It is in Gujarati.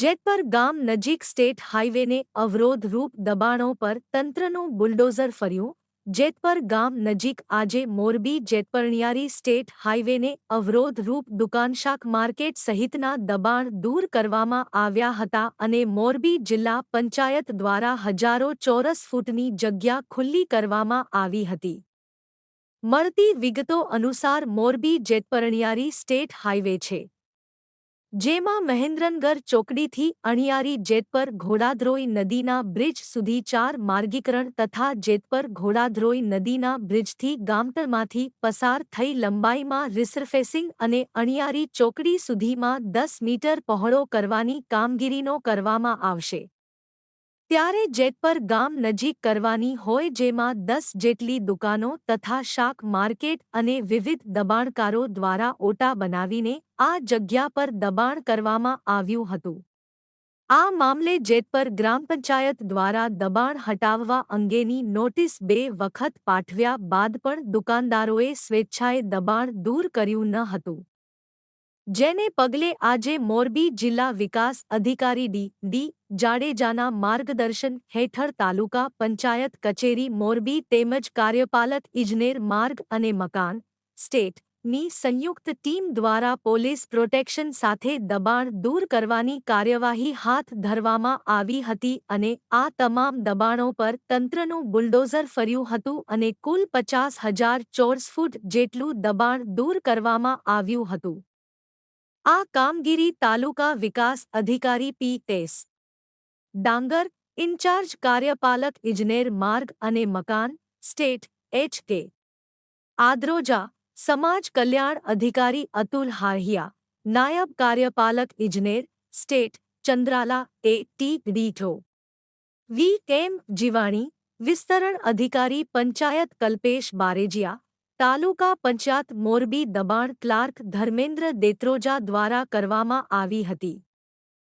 જેતપર ગામ નજીક સ્ટેટ હાઈવેને અવરોધરૂપ દબાણો પર તંત્રનું બુલડોઝર ફર્યું. જેતપર ગામ નજીક આજે મોરબી જેતપરણિયારી સ્ટેટ હાઈવેને અવરોધરૂપ દુકાનશાક માર્કેટ સહિતના દબાણ દૂર કરવામાં આવ્યા હતા અને મોરબી જિલ્લા પંચાયત દ્વારા હજારો ચોરસ ફૂટની જગ્યા ખુલ્લી કરવામાં આવી હતી. મળતી વિગતો અનુસાર મોરબી જેતપરણિયારી સ્ટેટ હાઈવે છે. જેમાં મહેન્દ્રનગર ચોકડીથી અણિયારી જેતપર ઘોડાધ્રોઈ નદીના બ્રિજ સુધી ચાર માર્ગીકરણ તથા જેતપર ઘોડાધ્રોઈ નદીના બ્રિજથી ગામતળમાંથી પસાર થઈ લંબાઈમાં રિસરફેસિંગ અને અણિયારી ચોકડી સુધીમાં દસ મીટર પહોળો કરવાની કામગીરીનો કરવામાં આવશે. ત્યારે જેતપર ગામ નજીક કરવાની હોય જેમાં દસ જેટલી દુકાનો તથા શાક માર્કેટ અને વિવિધ દબાણકારો દ્વારા ઓટા બનાવીને આ જગ્યા પર દબાણ કરવામાં આવ્યું હતું. આ મામલે જેતપર ગ્રામ પંચાયત દ્વારા દબાણ હટાવવા અંગેની નોટિસ બે વખત પાઠવ્યા બાદ પણ દુકાનદારોએ સ્વેચ્છાએ દબાણ દૂર કર્યું ન હતું. જેને પગલે આજે મોરબી જિલ્લા વિકાસ અધિકારી ડી ડી જાડેજાના માર્ગદર્શન હેઠળ તાલુકા પંચાયત કચેરી મોરબી તેમજ કાર્યપાલક ઇજનેર માર્ગ અને મકાન સ્ટેટની સંયુક્ત ટીમ દ્વારા પોલીસ પ્રોટેક્શન સાથે દબાણ દૂર કરવાની કાર્યવાહી હાથ ધરવામાં આવી હતી અને આ તમામ દબાણો પર તંત્રનું બુલડોઝર ફર્યું હતું અને કુલ પચાસ હજાર ચોરસ ફૂટ જેટલું દબાણ દૂર કરવામાં આવ્યું હતું. આ કામગીરી તાલુકા વિકાસ અધિકારી પી તેસ. ડાંગર, ઇન્ચાર્જ કાર્યપાલક ઇજનેર માર્ગ અને મકાન, સ્ટેટ, એચ કે. આદ્રોજા, સમાજ કલ્યાણ અધિકારી અતુલ હાહિયા, નાયબ કાર્યપાલક ઇજનેર, સ્ટેટ, ચંદ્રાલા, એ ટી ડીઠો વી. કેમ. જીવાણી, વિસ્તરણ અધિકારી પંચાયત કલ્પેશ બારેજિયા તાલુકા પંચાયત મોરબી દબાણ ક્લાર્ક ધર્મેન્દ્ર દેત્રોજા દ્વારા કરવામાં આવી હતી.